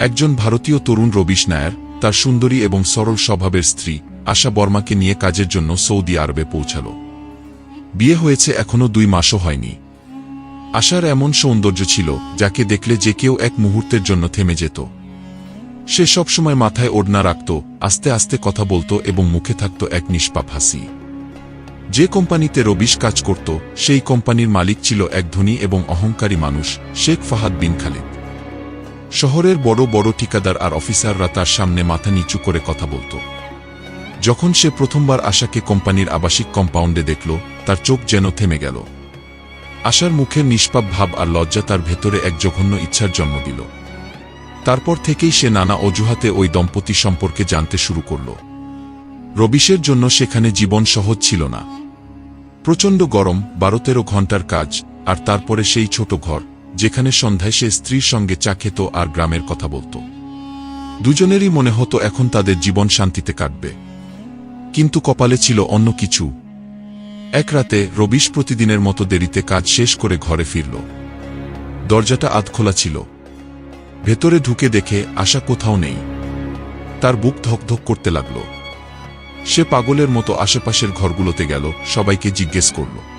একজন ভারতীয় তরুণ রবিশ নায়ার, তার সুন্দরী এবং সরল স্বভাবের স্ত্রী, আশা বর্মাকে নিয়ে কাজের জন্য সৌদি আরবে পৌঁছাল। বিয়ে হয়েছে এখনও দুই মাসও হয়নি। আশার এমন সৌন্দর্য ছিল, যাকে দেখলে যে কেউ এক মুহূর্তের জন্য থেমে যেত। সে সবসময় মাথায় ওড়না রাখত, আস্তে আস্তে কথা বলতো এবং মুখে থাকত এক নিষ্পাপ হাসি। যে কোম্পানিতে রবিশ কাজ করত, সেই কোম্পানির মালিক ছিল এক ধনী এবং অহংকারী মানুষ, শেখ ফাহাদ বিন খালিদ। শহরের বড় বড় ঠিকাদার আর অফিসাররা তার সামনে মাথা নিচু করে কথা বলত। যখন সে প্রথমবার আশাকে কোম্পানির আবাসিক কম্পাউন্ডে দেখল, তার চোখ যেন থেমে গেল। আশার মুখের নিষ্পাপ ভাব আর লজ্জা তার ভেতরে এক জঘন্য ইচ্ছার জন্ম দিল। তারপর থেকেই সে নানা অজুহাতে ওই দম্পতি সম্পর্কে জানতে শুরু করল। রবিশের জন্য সেখানে জীবন সহজ ছিল না। প্রচণ্ড গরম, বারো তেরো ঘণ্টার কাজ, আর তারপরে সেই ছোট ঘর। যেখানে সন্ধ্যায় সে স্ত্রীর সঙ্গে চা খেত আর গ্রামের কথা বলত। দুজনেরই মনে হতো এখন তাদের জীবন শান্তিতে কাটবে। কিন্তু কপালে ছিল অন্য কিছু। এক রাতে রবিশ প্রতিদিনের মতো দেরিতে কাজ শেষ করে ঘরে ফিরল। দরজাটা আধখোলা ছিল। ভেতরে ঢুকে দেখে আশা কোথাও নেই। তার বুক ধকধক করতে লাগল। সে পাগলের মতো আশেপাশের ঘরগুলোতে গেল, সবাইকে জিজ্ঞেস করল।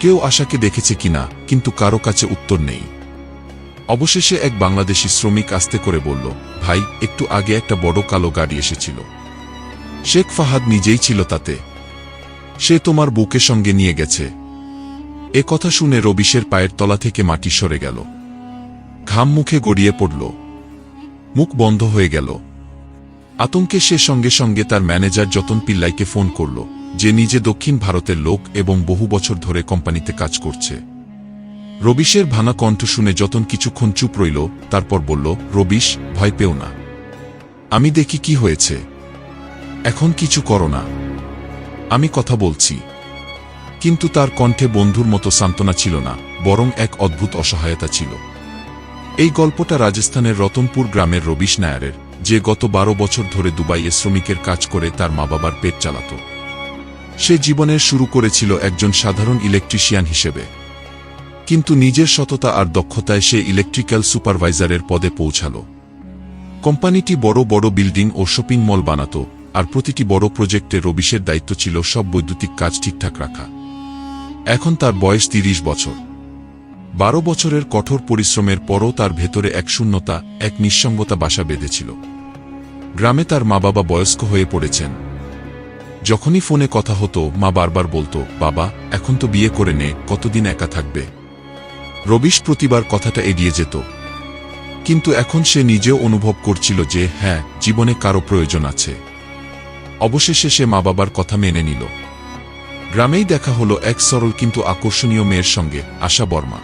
কেউ আশাকে দেখেছে কিনা, কিন্তু কারও কাছে উত্তর নেই। অবশেষে এক বাংলাদেশি শ্রমিক আস্তে করে বলল, ভাই, একটু আগে একটা বড় কালো গাড়ি এসেছিল। শেখ ফাহাদ নিজেই ছিল তাতে। সে তোমার বুকের সঙ্গে নিয়ে গেছে। এ কথা শুনে রবিশের পায়ের তলা থেকে মাটি সরে গেল। ঘাম মুখে গড়িয়ে পড়ল। মুখ বন্ধ হয়ে গেল। আতঙ্কে সে সঙ্গে সঙ্গে তার ম্যানেজার যতন পিল্লাইকে ফোন করল। যে নিজে দক্ষিণ ভারতের লোক এবং বহু বছর ধরে কোম্পানিতে কাজ করছে। রবিশের ভানা কণ্ঠ শুনে যতন কিছুক্ষণ চুপ রইল, তারপর বলল, রবিশ, ভয় পেও না। আমি দেখি কি হয়েছে। এখন কিছু করো না। আমি কথা বলছি। কিন্তু তার কণ্ঠে বন্ধুর মতো সান্ত্বনা ছিল না, বরং এক অদ্ভুত অসহায়তা ছিল। এই গল্পটা রাজস্থানের রতনপুর গ্রামের রবিশ নায়ারের, যে গত বারো বছর ধরে দুবাইয়ে শ্রমিকের কাজ করে তার মা বাবার পেট চালাত। সে জীবনের শুরু করেছিল একজন সাধারণ ইলেকট্রিশিয়ান হিসেবে। কিন্তু নিজের সততা আর দক্ষতায় সে ইলেকট্রিক্যাল সুপারভাইজারের পদে পৌঁছাল। কোম্পানিটি বড় বড় বিল্ডিং ও শপিং মল বানাত, আর প্রতিটি বড় প্রজেক্টে রবিশের দায়িত্ব ছিল সব বৈদ্যুতিক কাজ ঠিকঠাক রাখা। এখন তার বয়স তিরিশ বছর। বারো বছরের কঠোর পরিশ্রমের পরও তার ভেতরে এক শূন্যতা, এক নিঃসঙ্গতা বাসা বেঁধেছিল। গ্রামে তার মা বাবা বয়স্ক হয়ে পড়েছেন। যখনই ফোনে কথা হতো, মা বারবার বলতো, বাবা, এখন তো বিয়ে করে নে, কতদিন একা থাকবে? রবিশ প্রতিবার কথাটা এগিয়ে যেত। কিন্তু এখন সে নিজেও অনুভব করছিল যে হ্যাঁ জীবনে কারও প্রয়োজন আছে। অবশেষে সে মা বাবার কথা মেনে নিল। গ্রামেই দেখা হলো এক সরল কিন্তু আকর্ষণীয় মেয়ের সঙ্গে, আশা বর্মা।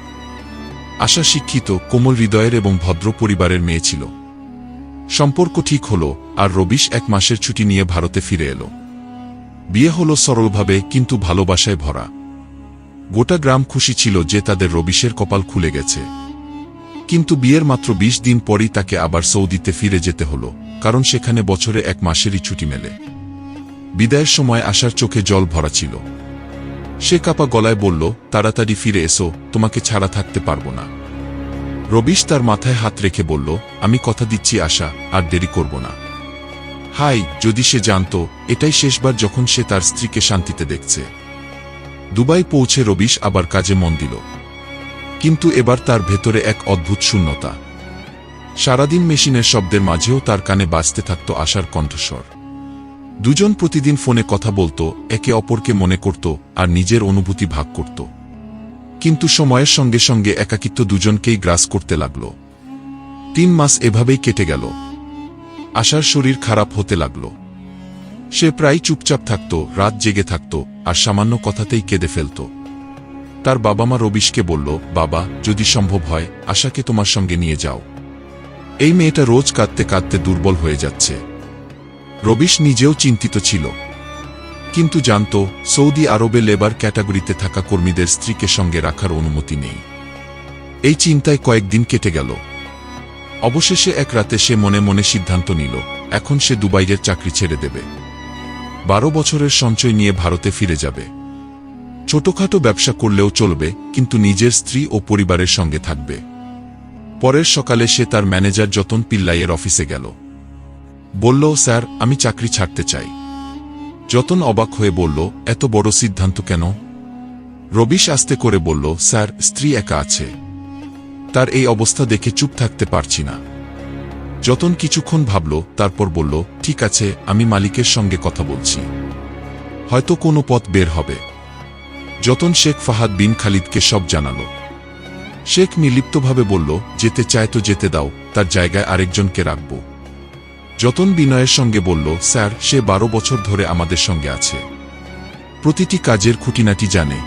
আশা শিক্ষিত, কোমল হৃদয়ের এবং ভদ্র পরিবারের মেয়ে ছিল। সম্পর্ক ঠিক হল, আর রবিশ এক মাসের ছুটি নিয়ে ভারতে ফিরে এলো। বিয়ে হলো সরলভাবে কিন্তু ভালোবাসায় ভরা। গোটা গ্রাম খুশি ছিল যে তাদের রবিশের কপাল খুলে গেছে। কিন্তু বিয়ের মাত্র ২০ দিন পরই তাকে আবার সৌদিতে ফিরে যেতে হলো, কারণ সেখানে বছরে এক মাসেরই ছুটি মেলে। বিদায়ের সময় আসার চোখে জল ভরা ছিল। সে কাপা গলায় বলল, তাড়াতাড়ি ফিরে এসো, তোমাকে ছাড়া থাকতে পারব না। রবিশ তার মাথায় হাত রেখে বলল, আমি কথা দিচ্ছি আশা, আর দেরি করব না। হাই, যদি সে জানত, এটাই শেষবার যখন সে তার স্ত্রীকে শান্তিতে দেখছে। দুবাই পৌঁছে রবিশ আবার কাজে মন দিল। কিন্তু এবার তার ভেতরে এক অদ্ভুত শূন্যতা। সারাদিন মেশিনের শব্দের মাঝেও তার কানে বাজতে থাকত আশার কণ্ঠস্বর। দুজন প্রতিদিন ফোনে কথা বলতো, একে অপরকে মনে করত, আর নিজের অনুভূতি ভাগ করত। কিন্তু সময়ের সঙ্গে সঙ্গে একাকিত্ব দুজনকেই গ্রাস করতে লাগল। তিন মাস এভাবেই কেটে গেল। আশার শরীর খারাপ হতে লাগল। সে প্রায় চুপচাপ থাকত, রাত জেগে থাকত, আর সামান্য কথাতেই কেঁদে ফেলত। তার বাবা মা রবিশকে বলল, বাবা, যদি সম্ভব হয়, আশাকে তোমার সঙ্গে নিয়ে যাও। এই মেয়েটা রোজ কাঁদতে কাঁদতে দুর্বল হয়ে যাচ্ছে। রবিশ নিজেও চিন্তিত ছিল। কিন্তু জানত, সৌদি আরবে লেবার ক্যাটাগরিতে থাকা কর্মীদের স্ত্রীকে সঙ্গে রাখার অনুমতি নেই। এই চিন্তায় কয়েকদিন কেটে গেল। অবশেষে এক রাতে সে মনে মনে সিদ্ধান্ত নিল, এখন সে দুবাইয়ের চাকরি ছেড়ে দেবে। বারো বছরের সঞ্চয় নিয়ে ভারতে ফিরে যাবে। ছোটখাটো ব্যবসা করলেও চলবে, কিন্তু নিজের স্ত্রী ও পরিবারের সঙ্গে থাকবে। পরের সকালে সে তার ম্যানেজার যতন পিল্লাইয়ের অফিসে গেল। বলল, স্যার, আমি চাকরি ছাড়তে চাই। যতন অবাক হয়ে বলল, এত বড় সিদ্ধান্ত কেন? রবিশ আস্তে করে বলল, স্যার, স্ত্রী একা আছে। তার এই অবস্থা দেখে চুপ থাকতে পারছি না। যতন কিছুক্ষণ ভাবল, তারপর বলল, ঠিক আছে, আমি মালিকের সঙ্গে কথা বলছি। হয়তো কোনো পথ বের হবে। যতন শেখ ফাহাদ বিন খালিদকে সব জানালো। শেখ নির্লিপ্তভাবে বলল, যেতে চায় তো যেতে দাও, তার জায়গায় আরেকজনকে রাখব। যতন বিনয়ের সঙ্গে বলল, স্যার, সে বারো বছর ধরে আমাদের সঙ্গে আছে। প্রতিটি কাজের খুঁটিনাটি জানে।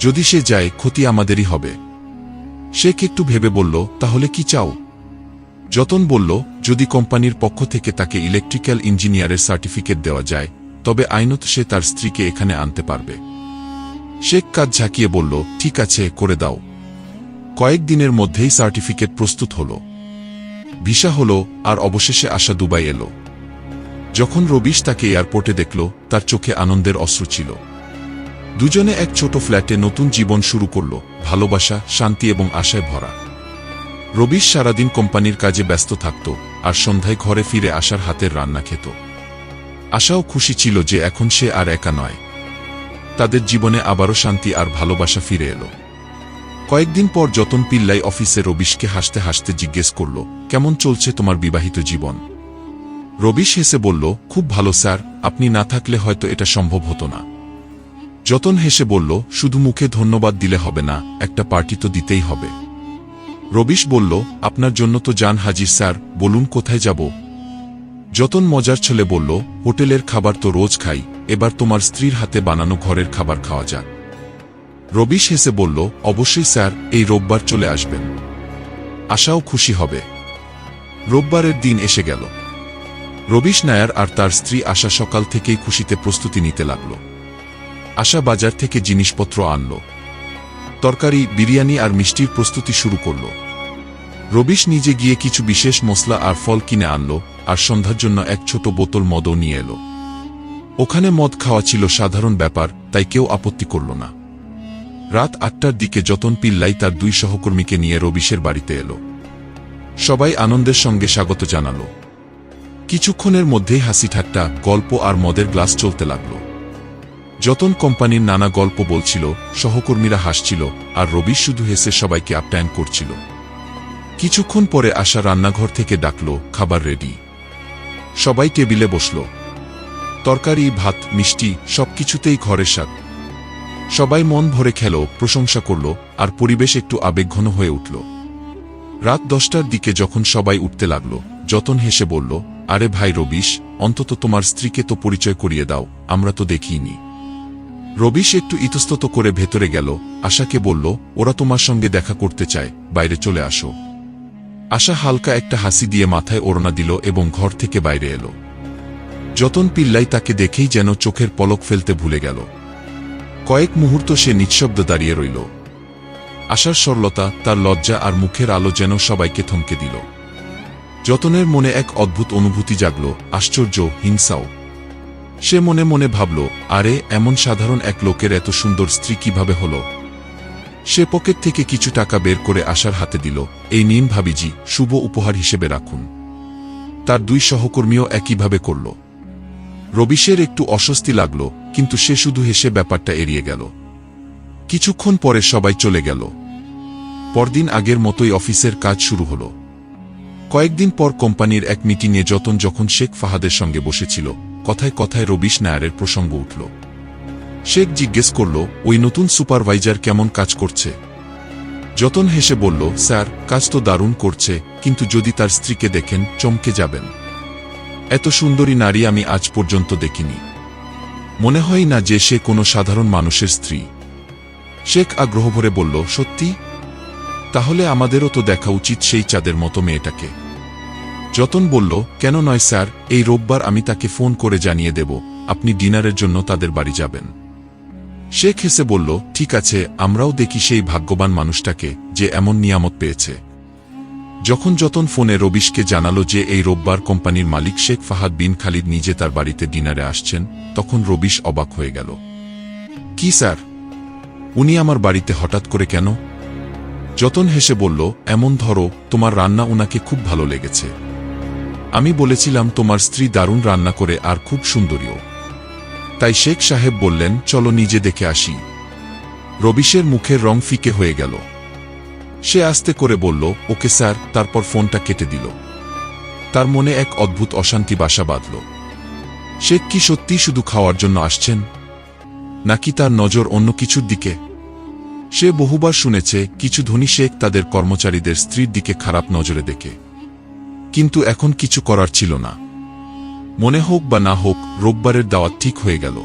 যদি সে যায়, ক্ষতি আমাদেরই হবে। শেখ একটু ভেবে বলল, তাহলে কি চাও? যতন বলল, যদি কোম্পানির পক্ষ থেকে তাকে ইলেকট্রিক্যাল ইঞ্জিনিয়ারের সার্টিফিকেট দেওয়া যায়, তবে আইনত সে তার স্ত্রীকে এখানে আনতে পারবে। শেখ কাজ ঝাঁকিয়ে বলল, ঠিক আছে, করে দাও। কয়েক দিনের মধ্যেই সার্টিফিকেট প্রস্তুত হল। ভিসা হল, আর অবশেষে আসা দুবাই এলো। যখন রবিশ তাকে এয়ারপোর্টে দেখল, তার চোখে আনন্দের অশ্রু ছিল। দুজনে এক ছোট ফ্ল্যাটে নতুন জীবন শুরু করল, ভালোবাসা, শান্তি এবং আশায় ভরা। রবিশ সারাদিন কোম্পানির কাজে ব্যস্ত থাকত আর সন্ধ্যায় ঘরে ফিরে আসার হাতের রান্না খেত। আশাও খুশি ছিল যে এখন সে আর একা নয়। তাদের জীবনে আবারও শান্তি আর ভালোবাসা ফিরে এলো। কয়েকদিন পর যতন পিল্লাই অফিসে রবিশকে হাসতে হাসতে জিজ্ঞেস করল, কেমন চলছে তোমার বিবাহিত জীবন? রবিশ হেসে বলল, খুব ভালো স্যার, আপনি না থাকলে হয়তো এটা সম্ভব হতো না। যতন হেসে বলল, শুধু মুখে ধন্যবাদ দিলে হবে না, একটা পার্টি তো দিতেই হবে। রবিশ বলল, আপনার জন্য তো যান হাজির, স্যার, বলুন কোথায় যাব? যতন মজার ছেলে বলল, হোটেলের খাবার তো রোজ খাই, এবার তোমার স্ত্রীর হাতে বানানো ঘরের খাবার খাওয়া যাক। রবিশ হেসে বলল, অবশ্যই, স্যার, এই রোববার চলে আসবেন। আশাও খুশি হবে। রোববারের দিন এসে গেল। রবিশ নায়ার আর তার স্ত্রী আশা সকাল থেকেই খুশিতে প্রস্তুতি নিতে লাগল। আশা বাজার থেকে জিনিসপত্র আনল। তরকারি, বিরিয়ানি আর মিষ্টির প্রস্তুতি শুরু করল। রবিশ নিজে গিয়ে কিছু বিশেষ মশলা আর ফল কিনে আনল আর সন্ধ্যার জন্য এক ছোট বোতল মদও নিয়ে এলো। ওখানে মদ খাওয়া ছিল সাধারণ ব্যাপার, তাই কেউ আপত্তি করল না। রাত আটটার দিকে যতন পিল্লাই তার দুই সহকর্মীকে নিয়ে রবিশের বাড়িতে এলো। সবাই আনন্দের সঙ্গে স্বাগত জানালো। কিছুক্ষণের মধ্যেই হাসি ঠাট্টা গল্প আর মদের গ্লাস চলতে লাগল। যতন কোম্পানির নানা গল্প বলছিল, সহকর্মীরা হাসছিল, আর রবি শুধু হেসে সবাইকে আপ্যায়ন করছিল। কিছুক্ষণ পরে আসা রান্নাঘর থেকে ডাকল, খাবার রেডি সবাই টেবিলে বসল। তরকারি, ভাত, মিষ্টি, সবকিছুতেই ঘরের স্বাদ। সবাই মন ভরে খেল, প্রশংসা করল, আর পরিবেশ একটু আবেগঘন হয়ে উঠল। রাত দশটার দিকে যখন সবাই উঠতে লাগল, যতন হেসে বলল, আরে ভাই রবিশ, অন্তত তোমার স্ত্রীকে তো পরিচয় করিয়ে দাও, আমরা তো দেখিনি। রবিশ একটু ইতস্তত করে ভেতরে গেল, আশাকে বলল, ওরা তোমার সঙ্গে দেখা করতে চায়, বাইরে চলে আসো। আশা হালকা একটা হাসি দিয়ে মাথায় ওড়না দিল এবং ঘর থেকে বাইরে এলো। যতন পিল্লাই তাকে দেখেই যেন চোখের পলক ফেলতে ভুলে গেল। কয়েক মুহূর্ত সে নিঃশব্দ দাঁড়িয়ে রইল। আশার সরলতা, তার লজ্জা আর মুখের আলো যেন সবাইকে থমকে দিল। যতনের মনে এক অদ্ভুত অনুভূতি জাগল, আশ্চর্য, হিংসাও। সে মনে মনে ভাবল, আরে, এমন সাধারণ এক লোকের এত সুন্দর স্ত্রী কীভাবে হল? সে পকেট থেকে কিছু টাকা বের করে আসার হাতে দিল, এই নিন ভাবিজি, শুভ উপহার হিসেবে রাখুন। তার দুই সহকর্মীও একইভাবে করল। রবিশের একটু অস্বস্তি লাগল, কিন্তু সে শুধু হেসে ব্যাপারটা এড়িয়ে গেল। কিছুক্ষণ পরে সবাই চলে গেল। পরদিন আগের মতোই অফিসের কাজ শুরু হল। কয়েকদিন পর কোম্পানির এক মিটিংয়ে যতন যখন শেখ ফাহাদের সঙ্গে বসেছিল কথায় কথায় রবিশ নায়ারের প্রসঙ্গ উঠল। শেখ জিজ্ঞেস করল, ওই নতুন সুপারভাইজার কেমন কাজ করছে? যতন হেসে বলল, স্যার, কাজ তো দারুণ করছে, কিন্তু যদি তার স্ত্রীকে দেখেন, চমকে যাবেন। এত সুন্দরী নারী আমি আজ পর্যন্ত দেখিনি। মনে হয় না যে সে কোনো সাধারণ মানুষের স্ত্রী। শেখ আগ্রহ ভরে বলল, সত্যি? তাহলে আমাদেরও তো দেখা উচিত সেই চাঁদের মতো মেয়েটাকে। যতন বলল, কেন নয় স্যার, এই রোববার আমি তাকে ফোন করে জানিয়ে দেব, আপনি ডিনারের জন্য তাদের বাড়ি যাবেন। শেখ হেসে বলল, ঠিক আছে, আমরাও দেখি সেই ভাগ্যবান মানুষটাকে, যে এমন নিয়ামত পেয়েছে। যখন যতন ফোনে রবিশকে জানালো যে এই রোববার কোম্পানির মালিক শেখ ফাহাদ বিন খালিদ নিজে তার বাড়িতে ডিনারে আসছেন, তখন রবিশ অবাক হয়ে গেল। কি স্যার? উনি আমার বাড়িতে হঠাৎ করে কেন? যতন হেসে বলল, এমন ধরো, তোমার রান্না উনাকে খুব ভালো লেগেছে। আমি বলেছিলাম তোমার স্ত্রী দারুণ রান্না করে আর খুব সুন্দরীও। তাই শেখ সাহেব বললেন, চলো নিজে দেখে আসি। রবিশের মুখের রং ফিকে হয়ে গেল। সে আস্তে করে বলল, ওকে স্যার, তারপর ফোনটা কেটে দিল। তার মনে এক অদ্ভুত অশান্তি বাসা বাঁধল। শেখ কি সত্যি শুধু খাওয়ার জন্য আসছেন, নাকি তার নজর অন্য কিছুর দিকে? সে বহুবার শুনেছে, কিছু ধনী শেখ তাদের কর্মচারীদের স্ত্রীর দিকে খারাপ নজরে দেখে। কিন্তু এখন কিছু করার ছিল না। মনে হোক বা না হোক, রোববারের দাওয়াত ঠিক হয়ে গেল।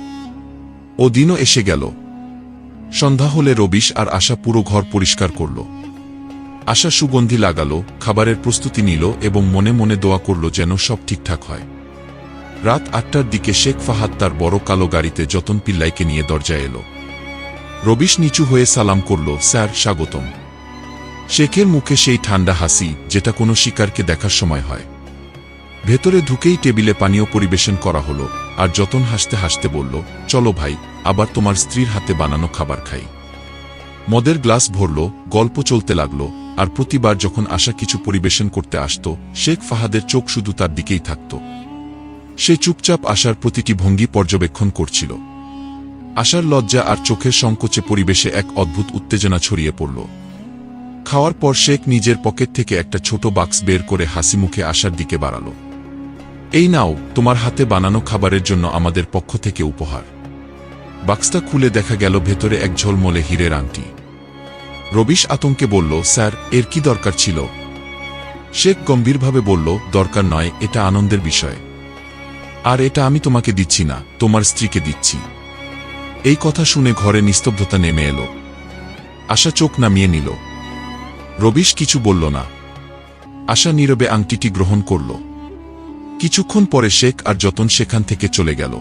ও দিনও এসে গেল। সন্ধ্যা হলে রবিশ আর আশা পুরো ঘর পরিষ্কার করল। আশা সুগন্ধি লাগালো, খাবারের প্রস্তুতি নিল এবং মনে মনে দোয়া করল যেন সব ঠিকঠাক হয়। রাত আটটার দিকে শেখ ফাহাদ তার বড় কালো গাড়িতে যতন পিল্লাইকে নিয়ে দরজায় এলো। রবিশ নিচু হয়ে সালাম করল, স্যার, স্বাগতম। শেখের মুখে সেই ঠান্ডা হাসি, যেটা কোনো শিকারকে দেখার সময় হয়। ভেতরে ঢুকেই টেবিলে পানীয় পরিবেশন করা হলো, আর যতন হাসতে হাসতে বলল, চলো ভাই, আবার তোমার স্ত্রীর হাতে বানানো খাবার খাই। মদের গ্লাস ভরল, গল্প চলতে লাগল, আর প্রতিবার যখন আশা কিছু পরিবেশন করতে আসত, শেখ ফাহাদের চোখ শুধু তার দিকেই থাকত। সে চুপচাপ আশার প্রতিটি ভঙ্গি পর্যবেক্ষণ করছিল। আশার লজ্জা আর চোখের সংকোচে পরিবেশে এক অদ্ভুত উত্তেজনা ছড়িয়ে পড়ল। খাওয়ার পর শেখ নিজের পকেট থেকে একটা ছোট বাক্স বের করে হাসি মুখে আশার দিকে বাড়াল। এই নাও, তোমার হাতে বানানো খাবারের জন্য আমাদের পক্ষ থেকে উপহার। বাক্সটা খুলে দেখা গেল ভেতরে এক ঝলমলে হীরের আংটি। রবিশ আতঙ্কে বলল, স্যার, এর কি দরকার ছিল? শেখ গম্ভীরভাবে বলল, দরকার নয়, এটা আনন্দের বিষয়। আর এটা আমি তোমাকে দিচ্ছি না, তোমার স্ত্রীকে দিচ্ছি। এই কথা শুনে ঘরে নিস্তব্ধতা নেমে এলো। আশা চোখ নামিয়ে নিল। রবিশ কিছু বলল না। আশা নীরবে আংটিটি গ্রহণ করল। কিছুক্ষণ পরে শেখ আর যতন সেখান থেকে চলে গেল।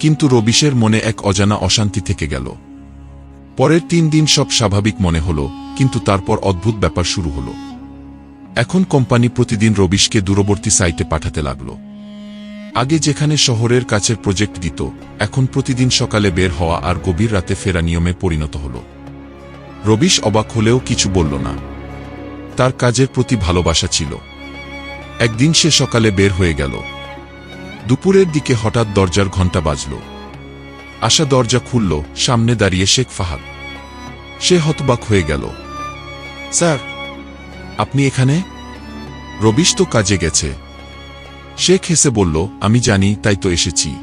কিন্তু রবিশের মনে এক অজানা অশান্তি থেকে গেল। পরের তিন দিন সব স্বাভাবিক মনে হল, কিন্তু তারপর অদ্ভুত ব্যাপার শুরু হল। এখন কোম্পানি প্রতিদিন রবিশকে দূরবর্তী সাইটে পাঠাতে লাগল। আগে যেখানে শহরের কাছের প্রজেক্ট দিত, এখন প্রতিদিন সকালে বের হওয়া আর গভীর রাতে ফেরা নিয়মে পরিণত হল। রবিশ অবাক হলেও কিছু বলল না। তার কাজের প্রতি ভালোবাসা ছিল। একদিন সে সকালে বের হয়ে গেল। দুপুরের দিকে হঠাৎ দরজার ঘণ্টা বাজল। আশা দরজা খুলল, সামনে দাঁড়িয়ে শেখ ফাহাদ। সে হতবাক হয়ে গেল। স্যার, আপনি এখানে? রবিশ তো কাজে গেছে। শেখ হেসে বলল, আমি জানি, তাই তো এসেছি।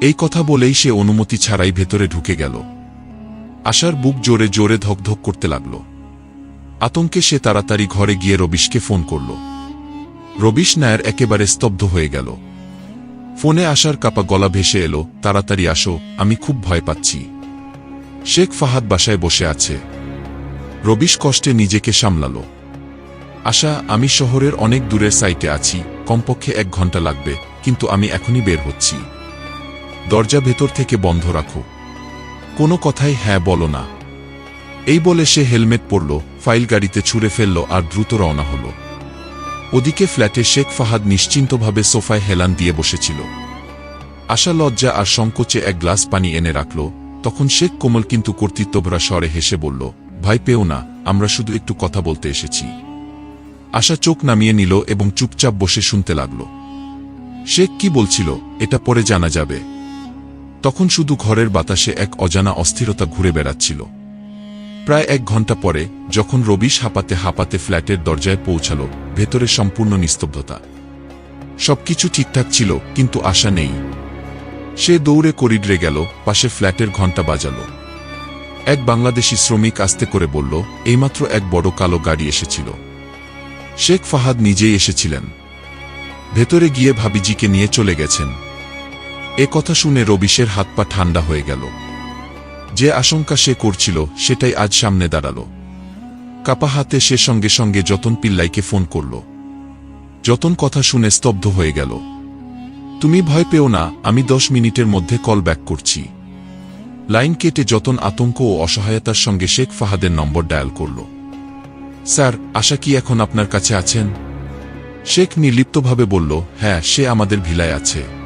এই কথা বলেই সে অনুমতি ছাড়াই ভেতরে ঢুকে গেল। আশার বুক জোরে জোরে ধকধক করতে লাগল। আতঙ্কে সে তাড়াতাড়ি ঘরে গিয়ে রবিশকে ফোন করল। রবিশ নায়ার একেবারে স্তব্ধ হয়ে গেল। ফোনে আসার কাপা গলা ভেসে এলো, তাড়াতাড়ি আসো, আমি খুব ভয় পাচ্ছি। শেখ ফাহাদ বাসায় বসে আছে রবিশ কষ্টে নিজেকে সামলালো। আশা, আমি শহরের অনেক দূরের সাইটে আছি, কমপক্ষে এক ঘণ্টা লাগবে, কিন্তু আমি এখনই বের হচ্ছি। দরজা ভেতর থেকে বন্ধ রাখো। কোনো কথাই হ্যাঁ বলো না। এই বলে সে হেলমেট পরল, ফাইল গাড়িতে ছুঁড়ে ফেলল আর দ্রুত রওনা হল। ওদিকে ফ্ল্যাটে শেখ ফাহাদ নিশ্চিন্তভাবে সোফায় হেলান দিয়ে বসেছিল। আশা লজ্জা আর সংকোচে এক গ্লাস পানি এনে রাখল। তখন শেখ কোমল কিন্তু কর্তৃত্বভরা স্বরে হেসে বলল ভাই পেও না, আমরা শুধু একটু কথা বলতে এসেছি। আশা চোখ নামিয়ে নিল এবং চুপচাপ বসে শুনতে লাগল। শেখ কি বলছিল, এটা পরে জানা যাবে। তখন শুধু ঘরের বাতাসে এক অজানা অস্থিরতা ঘুরে বেড়াচ্ছিল। প্রায় এক ঘণ্টা পরে, যখন রবিশ হাঁপাতে হাঁপাতে ফ্ল্যাটের দরজায় পৌঁছাল, ভেতরে সম্পূর্ণ নিস্তব্ধতা। সবকিছু ঠিকঠাক ছিল, কিন্তু আশা নেই। সে দৌড়ে করিডরে গেল, পাশে ফ্ল্যাটের ঘণ্টা বাজাল। এক বাংলাদেশি শ্রমিক আস্তে করে বলল, এইমাত্র এক বড় কালো গাড়ি এসেছিল। শেখ ফাহাদ নিজেই এসেছিলেন। ভেতরে গিয়ে ভাবিজিকে নিয়ে চলে গেছেন। এ কথা শুনে রবিশের হাত পা ঠান্ডা হয়ে গেল। যে আশঙ্কা সে করছিল, সেটাই আজ সামনে দাঁড়াল। কাপা হাতে সে সঙ্গে সঙ্গে যতন পিল্লাইকে ফোন করল। যতন কথা শুনে স্তব্ধ হয়ে গেল। তুমি ভয় পেও না, আমি দশ মিনিটের মধ্যে কল ব্যাক করছি। লাইন কেটে যতন আতঙ্ক ও অসহায়তার সঙ্গে শেখ ফাহাদের নম্বর ডায়াল করল। স্যার, আশা কি এখন আপনার কাছে আছেন? শেখ নির্লিপ্তভাবে বলল হ্যাঁ সে আমাদের ভিলায় আছে।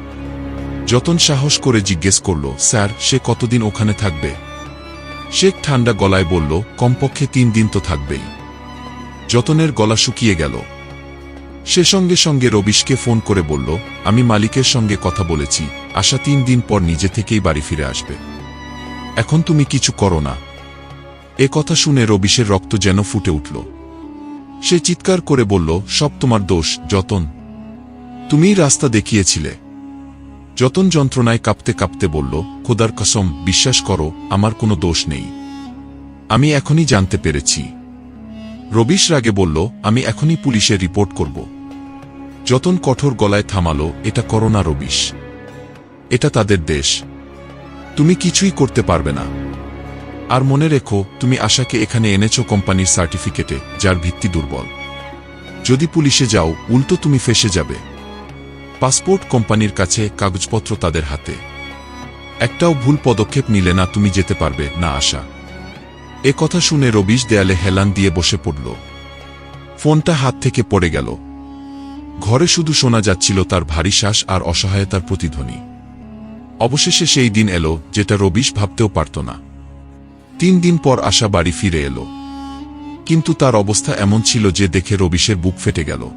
যতন সাহস করে জিজ্ঞেস করল, স্যার, সে কতদিন ওখানে থাকবে? শেখ ঠান্ডা গলায় বলল, কমপক্ষে তিন দিন তো থাকবেই। যতনের গলা শুকিয়ে গেল। সে সঙ্গে সঙ্গে রবিশকে ফোন করে বলল, আমি মালিকের সঙ্গে কথা বলেছি আশা তিন দিন পর নিজে থেকেই বাড়ি ফিরে আসবে। এখন তুমি কিছু করো না। এ কথা শুনে রবিশের রক্ত যেন ফুটে উঠল। সে চিৎকার করে বলল, সব তোমার দোষ, যতন। তুমিই রাস্তা দেখিয়েছিলে। যতন যন্ত্রণায় কাঁপতে কাঁপতে বলল, খোদার কসম, বিশ্বাস করো, আমার কোনো দোষ নেই। আমি এখনই জানতে পেরেছি। রবিশ রাগে বলল, আমি এখনই পুলিশে রিপোর্ট করব। যতন কঠোর গলায় থামালো, এটা করোনা রবিশ। এটা তাদের দেশ। তুমি কিছুই করতে পারবে না। আর মনে রেখো, তুমি আশাকে এখানে এনেছো কোম্পানির সার্টিফিকেটে, যার ভিত্তি দুর্বল। যদি পুলিশে যাও, উল্টো তুমি ফেসে যাবে। পাসপোর্ট কোম্পানির কাছে কাগজপত্র তাদের হাতে। একটাও ভুল পদক্ষেপ নিলে না তুমি যেতে পারবে, না আশা। এ কথা শুনে রবিশ দেয়ালে হেলান দিয়ে বসে পড়ল। ফোনটা হাত থেকে পড়ে গেল। ঘরে শুধু শোনা যাচ্ছিল তার ভারী শ্বাস আর অসহায়তার প্রতিধ্বনি। অবশেষে সেই দিন এলো যেটা রবিশ ভাবতেও পারত না। তিন দিন পর আশা বাড়ি ফিরে এলো। কিন্তু তার অবস্থা এমন ছিল যে দেখে রবিশের বুক ফেটে গেল।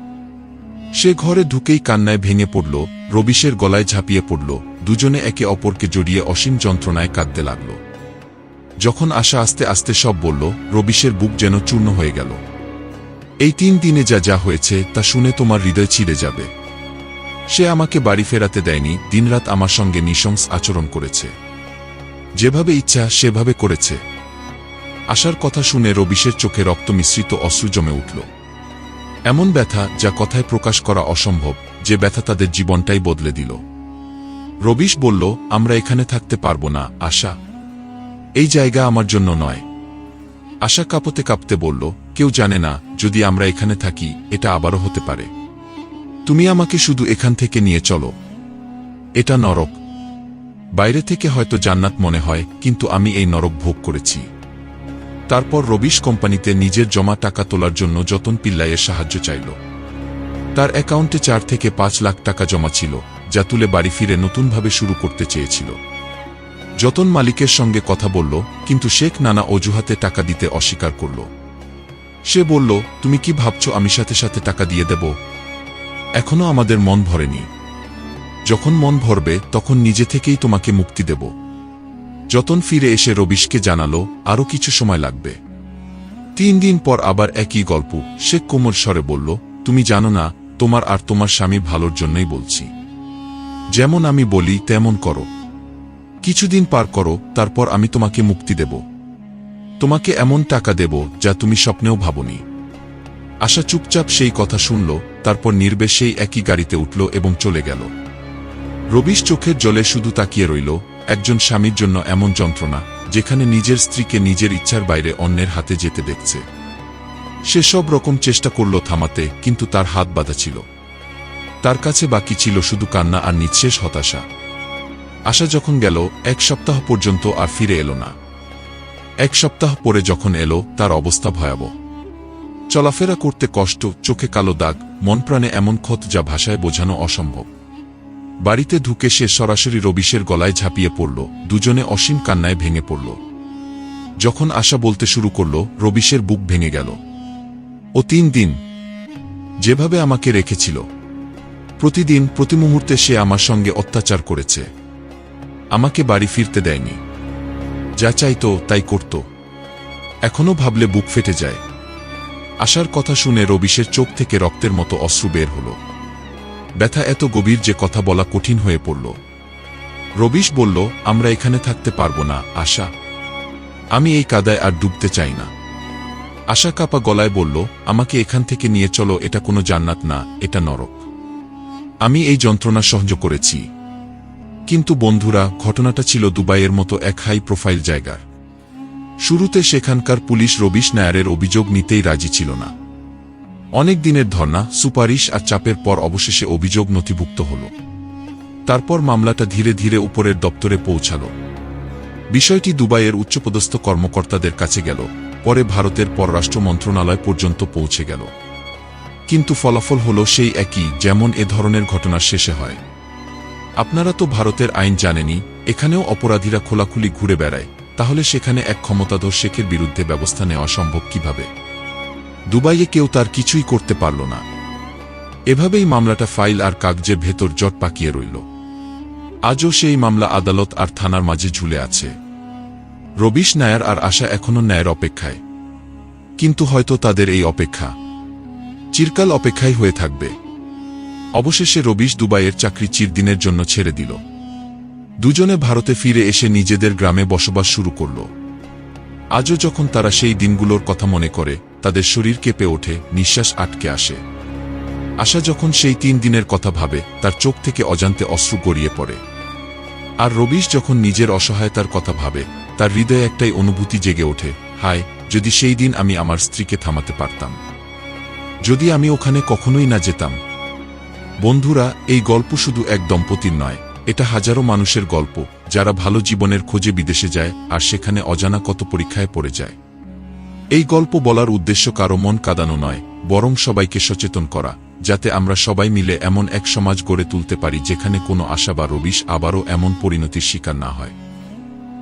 সে ঘরে ঢুকেই কান্নায় ভেঙে পড়ল, রবিশের গলায় ঝাঁপিয়ে পড়ল, দুজনে একে অপরকে জড়িয়ে অসীম যন্ত্রণায় কাঁদতে লাগল। যখন আশা আস্তে আস্তে সব বলল, রবিশের বুক যেন চূর্ণ হয়ে গেল। এই তিন দিনে যা যা হয়েছে, তা শুনে তোমার হৃদয় ছিঁড়ে যাবে। সে আমাকে বাড়ি ফেরাতে দেয়নি, দিনরাত আমার সঙ্গে নিশংস আচরণ করেছে। যেভাবে ইচ্ছা, সেভাবে করেছে। আশার কথা শুনে রবিশের চোখে রক্ত মিশ্রিত অশ্রু জমে উঠল। এমন ব্যথা যা কথায় প্রকাশ করা অসম্ভব, যে ব্যথা তাদের জীবনটাই বদলে দিল। রবিশ বলল, আমরা এখানে থাকতে পারব না, আশা। এই জায়গা আমার জন্য নয়। আশা কাঁপতে কাঁপতে বলল, কেউ জানে না, যদি আমরা এখানে থাকি, এটা আবারও হতে পারে। তুমি আমাকে শুধু এখান থেকে নিয়ে চলো। এটা নরক। বাইরে থেকে হয়তো জান্নাত মনে হয়, কিন্তু আমি এই নরক ভোগ করেছি। তারপর রবিশ কোম্পানিতে নিজের জমা টাকা তোলার জন্য যতন পিল্লাইয়ের সাহায্য চাইল। তার অ্যাকাউন্টে চার থেকে পাঁচ লাখ টাকা জমা ছিল, যা তুলে বাড়ি ফিরে নতুনভাবে শুরু করতে চেয়েছিল। যতন মালিকের সঙ্গে কথা বলল, কিন্তু শেখ নানা অজুহাতে টাকা দিতে অস্বীকার করল। সে বলল, তুমি কি ভাবছ আমি সাথে সাথে টাকা দিয়ে দেব? এখনও আমাদের মন ভরেনি। যখন মন ভরবে, তখন নিজে থেকেই তোমাকে মুক্তি দেব। যতন ফিরে এসে রবিশকে জানালো আরও কিছু সময় লাগবে। তিন দিন পর আবার একই গল্প শেখ কোমর স্বরে বলল, তুমি জানো না, তোমার আর তোমার স্বামী ভালোর জন্যই বলছি। যেমন আমি বলি, তেমন করো। কিছুদিন পার করো, তারপর আমি তোমাকে মুক্তি দেব। তোমাকে এমন টাকা দেব, যা তুমি স্বপ্নেও ভাবনি আশা চুপচাপ সেই কথা শুনল, তারপর নির্বেশেই একই গাড়িতে উঠল এবং চলে গেল। রবিশ চোখের জলে শুধু তাকিয়ে রইল একজন স্বামীর জন্য এমন যন্ত্রণা, যেখানে নিজের স্ত্রীকে নিজের ইচ্ছার বাইরে অন্যের হাতে যেতে দেখছে। সে সব রকম চেষ্টা করল থামাতে, কিন্তু তার হাত বাঁধা ছিল। তার কাছে বাকি ছিল শুধু কান্না আর নিঃশেষ হতাশা। আশা যখন গেল, এক সপ্তাহ পর্যন্ত আর ফিরে এলো না। এক সপ্তাহ পরে যখন এলো, তার অবস্থা ভয়াবহ। চলাফেরা করতে কষ্ট, চোখে কালো দাগ মন প্রাণে এমন ক্ষত যা ভাষায় বোঝানো অসম্ভব। বাড়িতে ঢুকে সে সরাসরি রবিশের গলায় ঝাঁপিয়ে পড়ল। দুজনে অসীম কান্নায় ভেঙে পড়ল। যখন আশা বলতে শুরু করল, রবিশের বুক ভেঙে গেল। ও তিন দিন যেভাবে আমাকে রেখেছিল, প্রতিদিন, প্রতি মুহূর্তে সে আমার সঙ্গে অত্যাচার করেছে। আমাকে বাড়ি ফিরতে দেয়নি। যা চাইতো, তাই করত। এখনও ভাবলে বুক ফেটে যায়। আশার কথা শুনে রবিশের চোখ থেকে রক্তের মতো অশ্রু বের হল। ব্যথা এত গভীর যে কথা বলা কঠিন হয়ে পড়ল। রবিশ বলল, আমরা এখানে থাকতে পারব না, আশা। আমি এই কাদায় আর ডুবতে চাই না। আশা কাপা গলায় বলল, আমাকে এখান থেকে নিয়ে চলো, এটা কোনো জান্নাত না, এটা নরক। আমি এই যন্ত্রণা সহ্য করেছি। কিন্তু বন্ধুরা, ঘটনাটা ছিল দুবাইয়ের মতো এক হাই প্রোফাইল জায়গার। শুরুতে সেখানকার পুলিশ রবিশ নায়ারের অভিযোগ নিতেই রাজি ছিল না। অনেক দিনের ধর্না সুপারিশ আর চাপের পর অবশেষে অভিযোগ নথিভুক্ত হল। তারপর মামলাটা ধীরে ধীরে উপরের দপ্তরে পৌঁছাল। বিষয়টি দুবাইয়ের উচ্চপদস্থ কর্মকর্তাদের কাছে গেল, পরে ভারতের পররাষ্ট্র মন্ত্রণালয় পর্যন্ত পৌঁছে গেল। কিন্তু ফলাফল হল সেই একই, যেমন এ ধরনের ঘটনার শেষে হয়। আপনারা তো ভারতের আইন জানেনি এখানেও অপরাধীরা খোলাখুলি ঘুরে বেড়ায়, তাহলে সেখানে এক ক্ষমতাধর শেখের বিরুদ্ধে ব্যবস্থা নেওয়া সম্ভব কীভাবে? দুবাইয়ে কেউ তার কিছুই করতে পারল না। এভাবেই মামলাটা ফাইল আর কাগজের ভেতর জট পাকিয়ে রইল। আজও সেই মামলা আদালত আর থানার মাঝে ঝুলে আছে। রবিশ নায়ার আর আশা এখনও ন্যায়ের অপেক্ষায়। কিন্তু হয়তো তাদের এই অপেক্ষা। চিরকাল অপেক্ষাই হয়ে থাকবে। অবশেষে রবিশ দুবাইয়ের চাকরি চিরদিনের জন্য ছেড়ে দিল। দুজনে ভারতে ফিরে এসে নিজেদের গ্রামে বসবাস শুরু করল। আজও যখন তারা সেই দিনগুলোর কথা মনে করে তাদের শরীর কেঁপে ওঠে, নিঃশ্বাস আটকে আসে। আশা যখন সেই তিন দিনের কথা ভাবে, তার চোখ থেকে অজান্তে অশ্রু গড়িয়ে পড়ে। আর রবিশ যখন নিজের অসহায়তার কথা ভাবে, তার হৃদয়ে একটাই অনুভূতি জেগে ওঠে, হায়, যদি সেই দিন আমি আমার স্ত্রীকে থামাতে পারতাম। যদি আমি ওখানে কখনোই না যেতাম। বন্ধুরা, এই গল্প শুধু এক দম্পতির নয়, এটা হাজারো মানুষের গল্প, যারা ভালো জীবনের খোঁজে বিদেশে যায়, আর সেখানে অজানা কত পরীক্ষায় পড়ে যায়। এই গল্প বলার উদ্দেশ্য কারও মন কাঁদানো নয়, বরং সবাইকে সচেতন করা, যাতে আমরা সবাই মিলে এমন এক সমাজ গড়ে তুলতে পারি যেখানে কোনো আশা বা রবিশ আবারও এমন পরিণতির শিকার না হয়।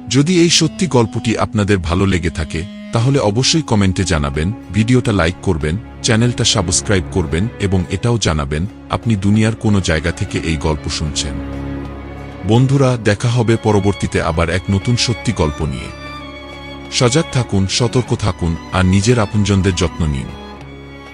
যদি এই সত্যি গল্পটি আপনাদের ভালো লেগে থাকে, তাহলে অবশ্যই কমেন্টে জানাবেন, ভিডিওটা লাইক করবেন, চ্যানেলটা সাবস্ক্রাইব করবেন এবং এটাও জানাবেন, আপনি দুনিয়ার কোনো জায়গা থেকে এই গল্প শুনছেন। বন্ধুরা, দেখা হবে পরবর্তীতে আবার এক নতুন সত্যি গল্প নিয়ে। সজাগ থাকুন সতর্ক থাকুন আর নিজের আপনজনদের যত্ন নিন।